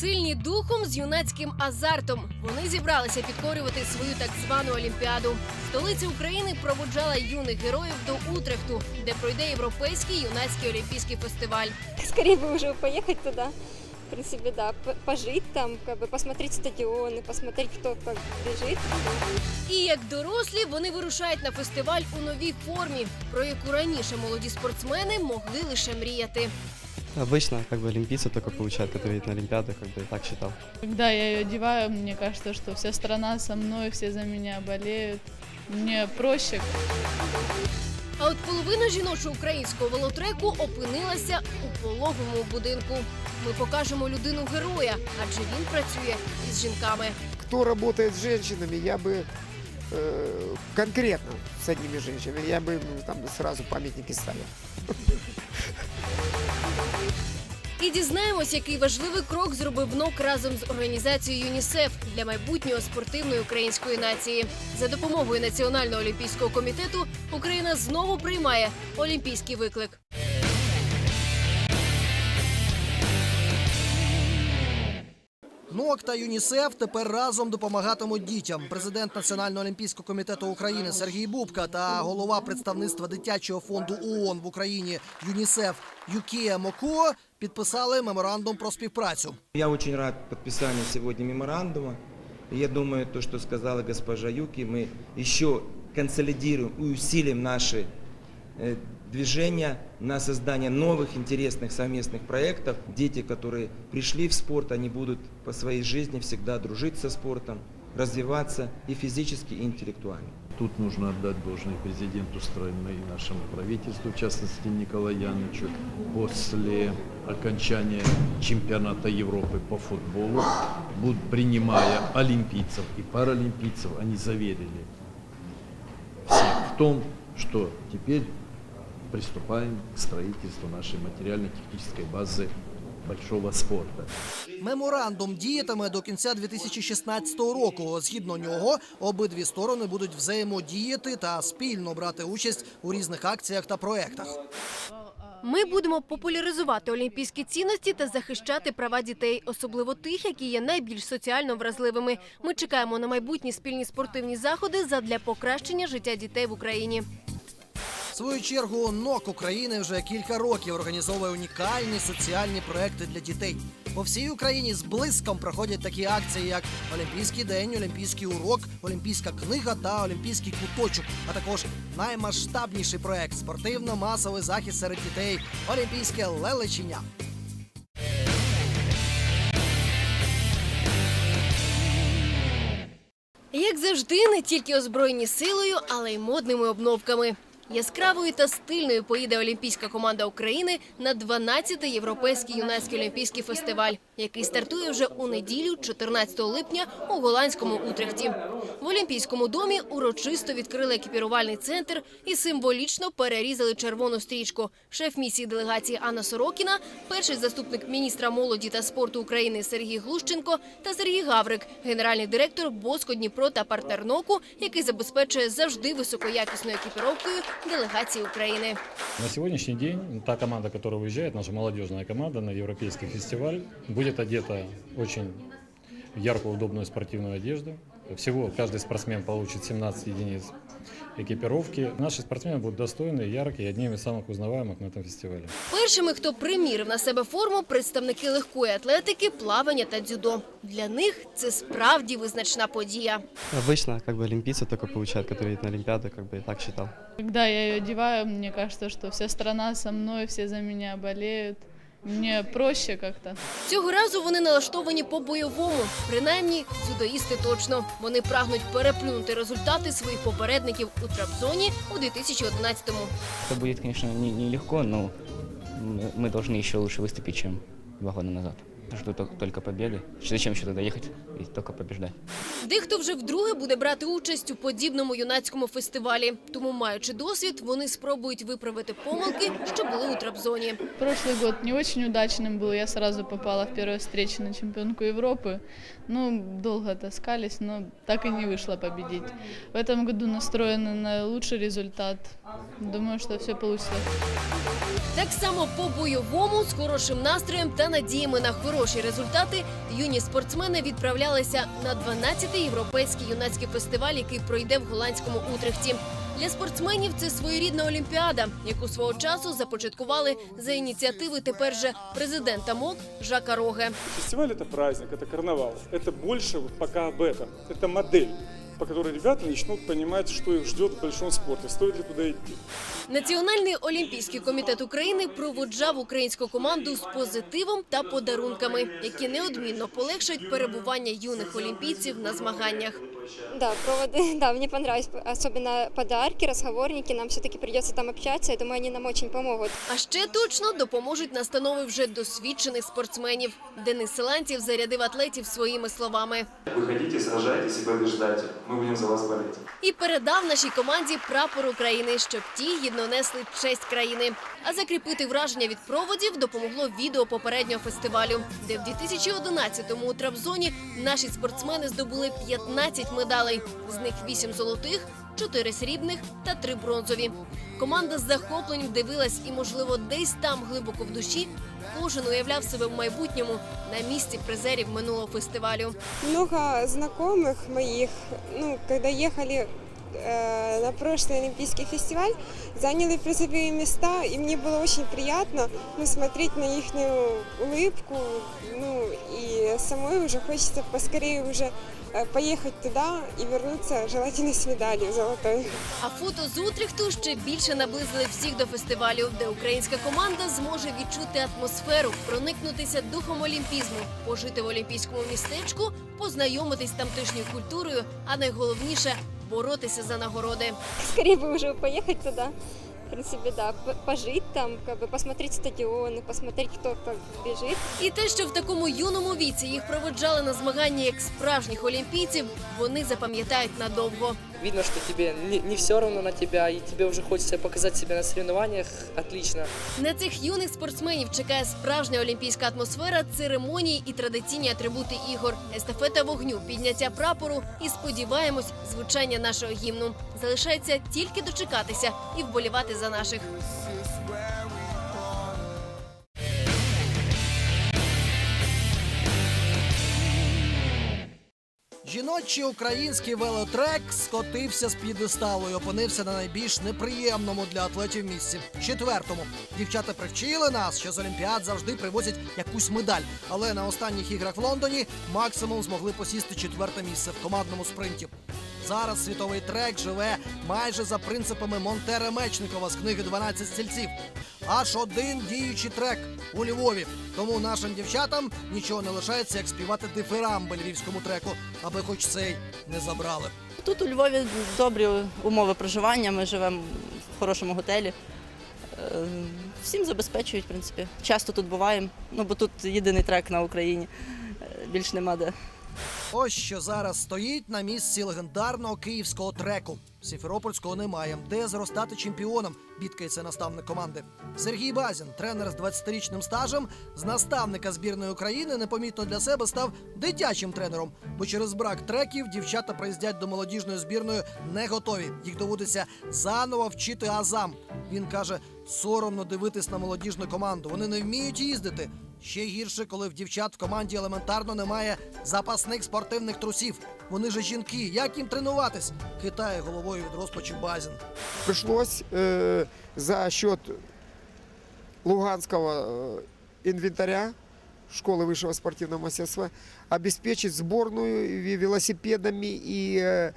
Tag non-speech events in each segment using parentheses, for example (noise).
Сильні духом з юнацьким азартом. Вони зібралися підкорювати свою так звану олімпіаду. Столиця України проводжала юних героїв до Утрехту, де пройде європейський юнацький олімпійський фестиваль. Скорее бы уже поехать туда. В принципе, да, п- пожить там, как бы посмотреть стадионы, посмотреть, кто как бежит. І як дорослі вони вирушають на фестиваль у новій формі, про яку раніше молоді спортсмени могли лише мріяти. Обычно как бы олимпийцы только получают, которые едут на Олимпиаду, как бы я так считал. Когда я ее одеваю, мне кажется, что вся страна со мной, все за меня болеют. Мне проще. А от половина жіночого українського велотреку опинилася у пологовому будинку. Ми покажемо людину героя, адже він працює із жінками. кто работает с женщинами, я бы э, конкретно с одними женщинами, я бы ну, там сразу памятники ставил. І дізнаємось, який важливий крок зробив НОК разом з організацією ЮНІСЕФ для майбутнього спортивної української нації. За допомогою Національного олімпійського комітету Україна знову приймає олімпійський виклик. НОК та ЮНІСЕФ тепер разом допомагатимуть дітям. Президент Національного олімпійського комітету України Сергій Бубка та голова представництва дитячого фонду ООН в Україні ЮНІСЕФ Юкія Моко підписали меморандум про співпрацю. Я очень рад подписанию сегодня меморандума. И Я думаю, то, что сказала госпожа Юки, мы еще консолидируем и усилим наши э, движения на создание новых интересных совместных проектов. Дети, которые пришли в спорт, они будут по своей жизни всегда дружить со спортом, развиваться и физически, и интеллектуально. Тут нужно отдать должное президенту страны и нашему правительству, в частности Николаю Яновичу. После окончания чемпионата Европы по футболу, принимая олимпийцев и паралимпийцев, они заверили всех в том, что теперь приступаем к строительству нашей материально-технической базы большого спорта. Меморандум діятиме до кінця 2016 року. Згідно нього, обидві сторони будуть взаємодіяти та спільно брати участь у різних акціях та проектах. Ми будемо популяризувати олімпійські цінності та захищати права дітей, особливо тих, які є найбільш соціально вразливими. Ми чекаємо на майбутні спільні спортивні заходи задля покращення життя дітей в Україні. Свою чергу НОК України вже кілька років організовує унікальні соціальні проекти для дітей. По всій Україні з блиском проходять такі акції, як Олімпійський день, Олімпійський урок, Олімпійська книга та Олімпійський куточок. А також наймасштабніший проект спортивно-масовий захист серед дітей Олімпійське лелечення. Як завжди, не тільки озброєні силою, але й модними обновками. Яскравою та стильною поїде олімпійська команда України на 12-й європейський юнацький олімпійський фестиваль, який стартує вже у неділю, 14 липня, у голландському Утрехті. В Олімпійському домі урочисто відкрили екіпірувальний центр і символічно перерізали червону стрічку. Шеф місії делегації Анна Сорокіна, перший заступник міністра молоді та спорту України Сергій Глущенко та Сергій Гаврик, генеральний директор Боско Дніпро та партнер НОКу, який забезпечує завжди високоякісною екіпіровкою делегації України. На сегодняшний день та команда, которая уезжает, наша молодежная команда на европейский фестиваль, будет одета очень в яркую, удобную спортивную одежду. Всего каждый спортсмен получит 17 единиц экипировки. Наши спортсмены будут достойные, яркие и одними из самых узнаваемых на этом фестивале. Першими, хто примірив на себе форму, представники легкої атлетики, плавання та дзюдо. Для них це справді визначна подія. Обычно как бы олимпийцы только получают, которые едут на Олимпиаду, как бы я так считал. Когда я ее одеваю, мне кажется, что вся страна со мной, все за меня болеют. Мне проще как-то. Цього разу вони налаштовані по-бойовому. Принаймні, дзюдоїсти точно. Вони прагнуть переплюнути результати своїх попередників у трапзоні у 2011-му. Это будет, конечно, не- нелегко, но мы- мы должны еще лучше выступить, чем два года назад. Жду тол- только победы. Зачем еще туда ехать и только побеждать? Дехто вже вдруге буде брати участь у подібному юнацькому фестивалі. Тому, маючи досвід, вони спробують виправити помилки, що були у трапзоні. Прошлый год не очень удачным был. Я сразу попала в первую встречу на чемпионку Европы. Ну, долго таскались, но так и не вышло победить. В этом году настроены на лучший результат. Думаю, что все получится. Так само по бойовому з хорошим настроєм та надіями на хороші результати юні спортсмени відправлялися на 12-й європейський юнацький фестиваль, який пройде в голландському Утрехті. Для спортсменів це своєрідна олімпіада, яку свого часу започаткували за ініціативи тепер же президента МОК Жака Роге. Фестиваль это праздник, это карнавал. Это больше вот пока об этом. Это модель, по которой ребята начнут понимать, что их ждет в большом спорте, стоит ли туда идти. Національний олімпійський комітет України проводжав українську команду з позитивом та подарунками, які неодмінно полегшать перебування юних олімпійців на змаганнях Да, проводы, (laughs) да, мне понравились. Особенно подарки, разговорники. Нам все-таки придется там общаться. Я думаю, они нам очень помогут. А ще точно допоможуть настанови вже досвідчених спортсменів. Денис Силантів зарядив атлетів своїми словами Вы хотите, сражайтесь и побеждайте. Мы будем за вас болеть. і передав нашій команді прапор України, щоб ті гідно несли честь країни. А закріпити враження від проводів допомогло відео попереднього фестивалю, де в 2011-му у Трабзоні наші спортсмени здобули 15 медалей. З них 8 золотих, 4 срібних та 3 бронзові. Команда з захопленням дивилась і, можливо, десь там глибоко в душі кожен уявляв себе в майбутньому на місці призерів минулого фестивалю. Много знайомих моїх ну, коли ехали э, на прошлый Олимпийский фестиваль, заняли призовые места, и мне было очень приятно ну, смотреть на их улыбку, ну, и самой уже хочется поскорее уже э, поехать туда и вернуться, желательно с медалью золотой. А фото з Утрехту ще більше наблизили всіх до фестивалю, де українська команда зможе відчути атмосферу, проникнутися духом олімпізму, пожити в олімпійському містечку, познайомитись з тамтешньою культурою, а найголовніше боротися за нагороди. Скорее бы уже поехать туда. В принципе, да, пожить там, как бы посмотреть стадионы, посмотреть, кто как бежит. І те, що в такому юному віці їх проводжали на змагання як справжніх олімпійців, вони запам'ятають надовго. Видно, что тебе не, не все равно на тебя, и тебе уже хочется показать себя на соревнованиях. Отлично. На цих юних спортсменів чекає справжня олімпійська атмосфера, церемонії і традиційні атрибути ігор, естафета вогню, підняття прапору і сподіваємось, звучання нашого гімну. Залишається тільки дочекатися і вболівати за наших. Жіночий український велотрек скотився з п'єдесталу і опинився на найбільш неприємному для атлетів місці четвертому. Дівчата привчили нас, що з Олімпіад завжди привозять якусь медаль. Але на останніх іграх в Лондоні максимум змогли посісти четверте місце в командному спринті. Зараз світовий трек живе майже за принципами Монтера Мечникова з книги «12 стільців. Аж один діючий трек у Львові. Тому нашим дівчатам нічого не лишається, як співати дифирамби львівському треку, аби хоч цей не забрали. Тут у Львові добрі умови проживання. Ми живемо в хорошому готелі. Е, Всім забезпечують, в принципі. Часто тут буваємо, ну бо тут єдиний трек на Україні. Е, Більш нема де. Ось що зараз стоїть на місці легендарного київського треку. Сімферопольського немає. Де зростати чемпіоном? Бідкається наставник команди. Сергій Базін, тренер з 20-річним стажем, з наставника збірної України непомітно для себе став дитячим тренером, бо через брак треків дівчата приїздять до молодіжної збірної не готові. Їх доводиться заново вчити азам. Він каже: соромно дивитись на молодіжну команду. Вони не вміють їздити. Ще гірше, коли в дівчат в команді елементарно немає запасних спортивних трусів. Вони же жінки, як їм тренуватись? Хитає головою від розпачу Базін. Пришлось э, за счет луганского э, инвентаря школы высшего спортивного мастерства обеспечить сборную и велосипедами и э,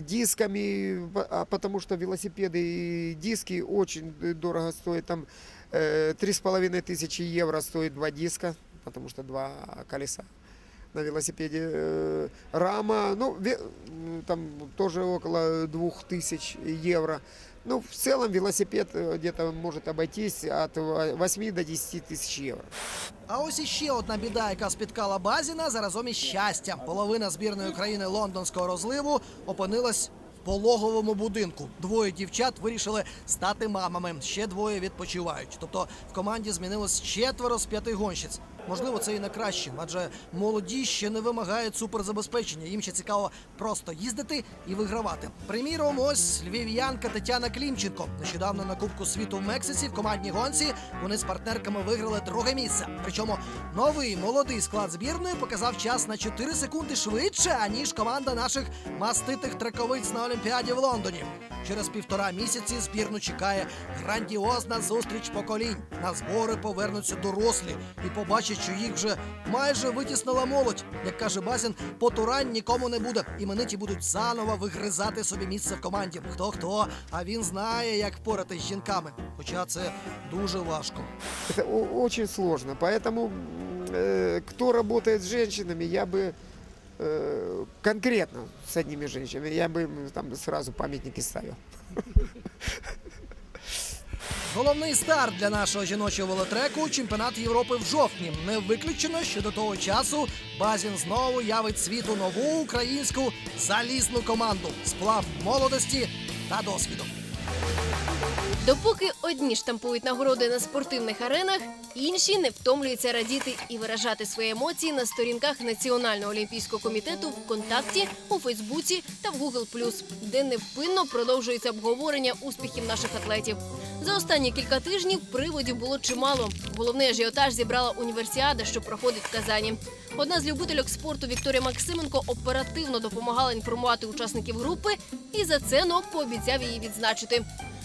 дисками, по- а потому что велосипеды и диски очень дорого стоят. Там э, три с половиной тысячи евро стоит два диска, потому что два колеса на велосипеде. Э, Рама, ну, ве- м, там тоже около двух тысяч евро. Ну, в целом велосипед э, где-то может обойтись от ва- 8 до 10 тысяч евро. А ось іще одна біда, яка спіткала Базіна заразом із щастя. Половина збірної України лондонського розливу опинилась в пологовому будинку. Двоє дівчат вирішили стати мамами. Ще двоє відпочивають. Тобто в команді змінилось четверо з п'яти гонщиць. Можливо, це і на краще, адже молоді ще не вимагають суперзабезпечення. Їм ще цікаво просто їздити і вигравати. Приміром, ось львів'янка Тетяна Клімченко. Нещодавно на Кубку світу в Мексиці в командній гонці вони з партнерками виграли друге місце. Причому новий молодий склад збірної показав час на 4 секунди швидше, аніж команда наших маститих трековиць на Олімпіаді в Лондоні. Через півтора місяці збірну чекає грандіозна зустріч поколінь. На збори повернуться дорослі і побачать, що їх вже майже витіснила молодь. Як каже Басін, потурань нікому не буде. Імениті будуть заново вигризати собі місце в команді. Хто хто, а він знає, як впоратись з жінками. Хоча це дуже важко. Это о- очень сложно, поэтому э, кто работает с женщинами, я бы э, конкретно с одними женщинами, я бы там сразу памятники ставил. Головний старт для нашого жіночого велотреку чемпіонат Європи в жовтні. Не виключено, що до того часу Базін знову явить світу нову українську залізну команду. Сплав молодості та досвіду. Допоки одні штампують нагороди на спортивних аренах, інші не втомлюються радіти і виражати свої емоції на сторінках Національного олімпійського комітету ВКонтакті, у Фейсбуці та в Google+, де невпинно продовжується обговорення успіхів наших атлетів. За останні кілька тижнів приводів було чимало. Головний ажіотаж зібрала універсіада, що проходить в Казані. Одна з любительок спорту Вікторія Максименко оперативно допомагала інформувати учасників групи, і за це НОК пообіцяв її відзначити.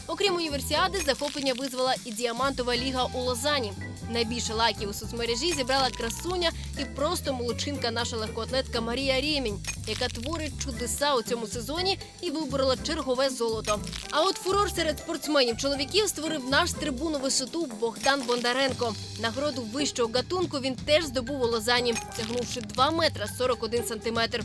Окрім універсіади, захоплення визвала і діамантова ліга у Лозані. Найбільше лайків у соцмережі зібрала красуня і просто молодчинка наша легкоатлетка Марія Рємінь, яка творить чудеса у цьому сезоні і виборола чергове золото. А от фурор серед спортсменів чоловіків створив наш з трибуну висоту Богдан Бондаренко. Нагороду вищого гатунку він теж здобув у Лозані, сягнувши 2 метра 41 сантиметр.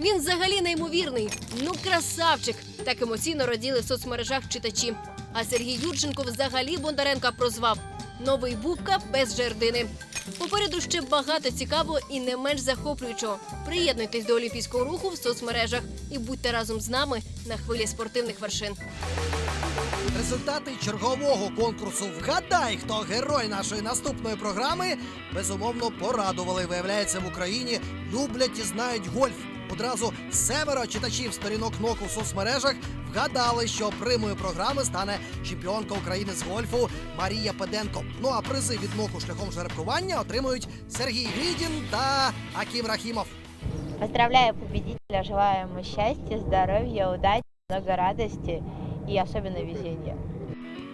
Він взагалі неймовірний. Ну, красавчик! Так емоційно раділи в соцмережах читачі. А Сергій Юрченко взагалі Бондаренка прозвав Новий Бубка без жердини. Попереду ще багато цікавого і не менш захоплюючого. Приєднуйтесь до олімпійського руху в соцмережах і будьте разом з нами на хвилі спортивних вершин. Результати чергового конкурсу Вгадай, хто герой нашої наступної програми безумовно порадували. Виявляється, в Україні люблять і знають гольф. Одразу семеро читачів сторінок НОК у соцмережах вгадали, що примою програми стане чемпіонка України з гольфу Марія Педенко. Ну а призи від НОКу шляхом жеребкування отримують Сергій Грідін та Акім Рахімов. Поздравляю победителя, желаю ему счастья, здоровья, удачи, много радости и особенно везения.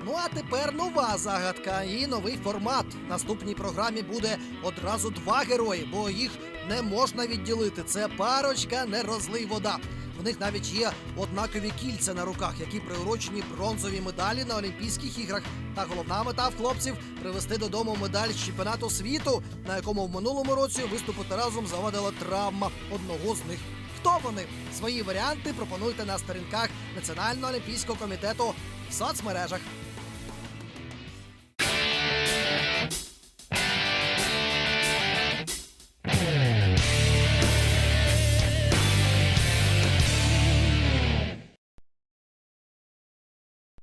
Ну а тепер нова загадка і новий формат. В наступній програмі буде одразу два герої, бо їх не можна відділити. Це парочка, не розлий вода. В них навіть є однакові кільця на руках, які приурочені бронзові медалі на Олімпійських іграх. Та головна мета в хлопців привезти додому медаль з чемпіонату світу, на якому в минулому році виступити разом завадила травма одного з них. Хто вони? Свої варіанти пропонуйте на сторінках Національного олімпійського комітету в соцмережах.